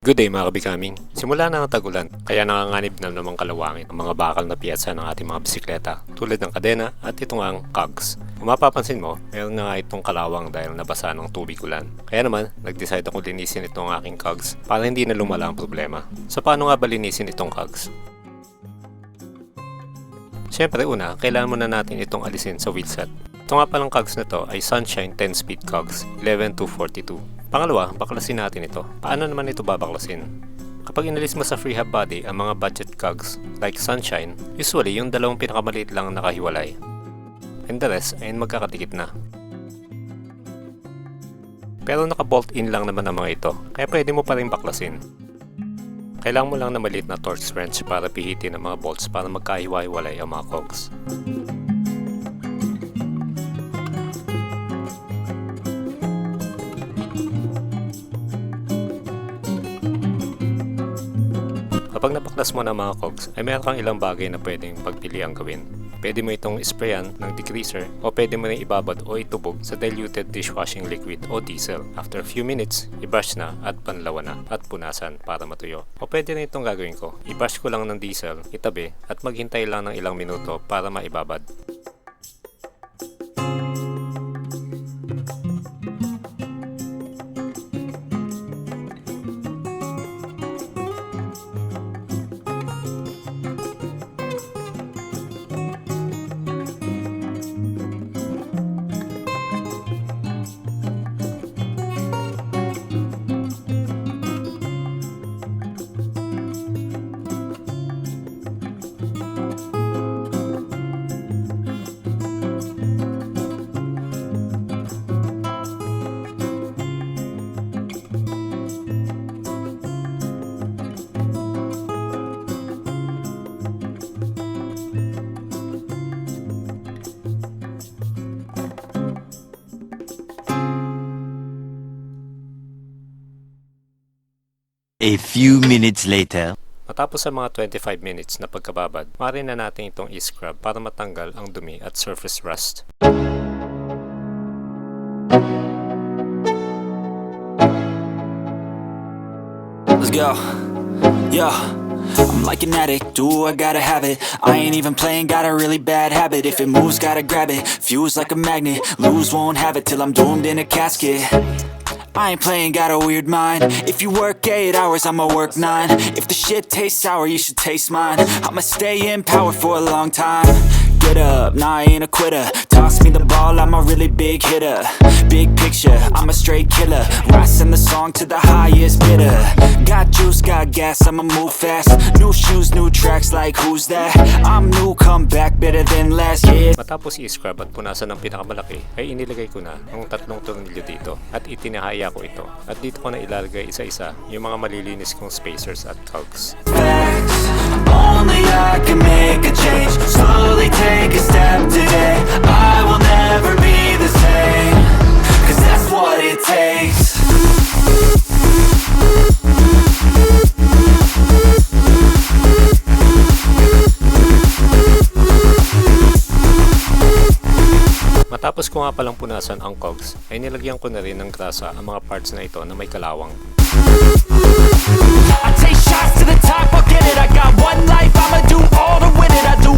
Good day mga kabikaming. Simula na ang tagulan, kaya nanganganib na namang kalawangin ang mga bakal na piyatsa ng ating mga bisikleta tulad ng kadena at ito nga ang cogs. Kung mapapansin mo, meron na nga itong kalawang dahil nabasa ng tubig ulan. Kaya naman, nag-decide akong linisin itong aking cogs para hindi na lumala ang problema. So paano nga ba linisin itong cogs? Siyempre una, kailangan muna natin itong alisin sa wheelset. Ito nga palang cogs na to ay Sunshine 10-speed cogs 11242. Pangalawa, baklasin natin ito. Paano naman ito babaklasin? Kapag inalis mo sa freehab body ang mga budget cogs like Sunshine, usually yung dalawang pinakamaliit lang ang nakahiwalay. And the rest ay magkakatikit na. Pero naka-bolt in lang naman ang mga ito, kaya pwede mo pa rin baklasin. Kailangan mo lang na maliit na torx wrench para pihitin ang mga bolts para magkahiwa-hiwalay ang mga cogs. Kapag napaklas mo ng mga cogs, ay meron kang ilang bagay na pwedeng pagpiliang gawin. Pwede mo itong sprayan ng degreaser o pwede mo na ibabad o itubog sa diluted dishwashing liquid o diesel. After a few minutes, i-brush na at panlawan na at punasan para matuyo. O pwede na itong gagawin ko. I-brush ko lang ng diesel, itabi at maghintay lang ng ilang minuto para maibabad. A few minutes later. Matapos sa mga 25 minutes na pagkababad, maaari na natin itong i-scrub para matanggal ang dumi at surface rust. Let's go. Yeah. I'm like an addict, do I gotta have it I ain't even playing, got a really bad habit If it moves, gotta grab it, fuse like a magnet Lose, won't have it till I'm doomed in a casket I ain't playing, got a weird mind. If you work 8 hours, I'ma work 9 If the shit tastes sour, you should taste mine. I'ma stay in power for a long time. Get up, nah I ain't a quitter Toss me the ball, I'm a really big hitter. Big picture, I'm a straight killer. Rising the song to the highest bidder. Got juice, got gas, I'ma move fast. New shoes, new tracks, like who's that? I'm new, come back better than last Yeah Matapos i-scrub at punasan ng pinakamalaki, ay inilagay ko na ang tatlong tornilyo dito at itinahaya ko ito. At dito ko na ilalagay isa-isa yung mga malilinis kong spacers at cogs. facts Only I can make a change. Slowly take a step today. I will never be the same. Cause that's what it takes. Matapos ko nga palang punasan ang cogs, ay nilagyan ko na rin ng grasa ang mga parts na ito na may kalawang. I take shots to the top, I'll get it. I got one life, I'ma do all to win it. I do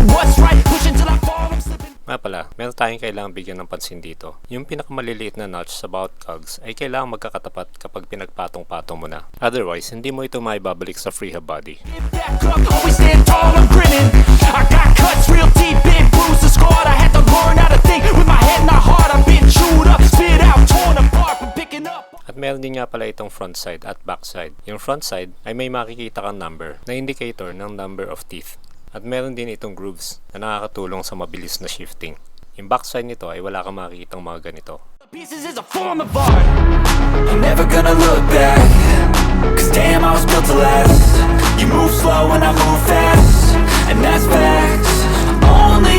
Nga pala, meron tayong kailangang bigyan ng pansin dito. Yung pinakamaliliit na notch sa bawat cogs ay kailangang magkakatapat kapag pinagpatong-patong mo na. Otherwise, hindi mo ito maibabalik sa freehab body. back up, always stand tall, I'm grinning I got cuts real deep, been bruised and scarred I had to learn how to think with my head not hard I've been chewed up, spit out, torn apart from picking up At meron din nga pala itong front side at back side. Yung front side ay may makikita kang number na indicator ng number of teeth. At meron din itong grooves na nakakatulong sa mabilis na shifting. Yung back side nito ay wala kang makikitang mga ganito. Pieces is a form of art. I'm never gonna look back. Cause damn I was built to last. You move slow and I move fast. And that's facts. Only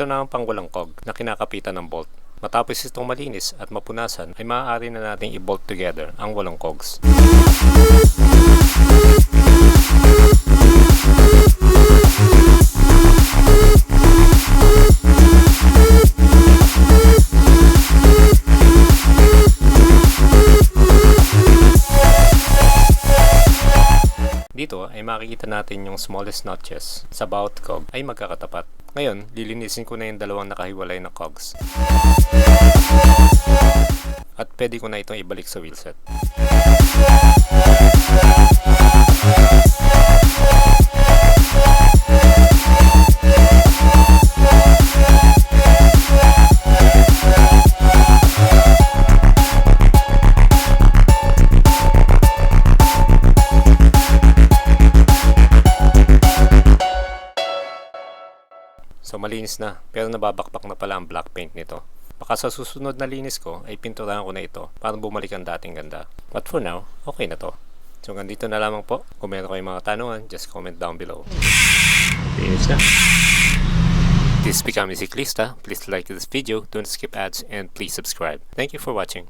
Ito na ang pangwalang cog na kinakapitan ng bolt. Matapos itong malinis at mapunasan ay maaari na nating i-bolt together ang walong cogs. Makikita natin yung smallest notches sa bawat cog ay magkakatapat. Ngayon, lilinisin ko na yung dalawang nakahiwalay na cogs. At pwede ko na itong ibalik sa wheelset. So malinis na, pero nababakbak na pala ang black paint nito. Baka sa susunod na linis ko ay pinturahan ko na ito para bumalik ang dating ganda. But for now, okay na to. So ganito na lamang po. Kung meron kayong mga tanungan, just comment down below. Linis na. This is Becoming Ciclista. Please like this video, don't skip ads, and please subscribe. Thank you for watching.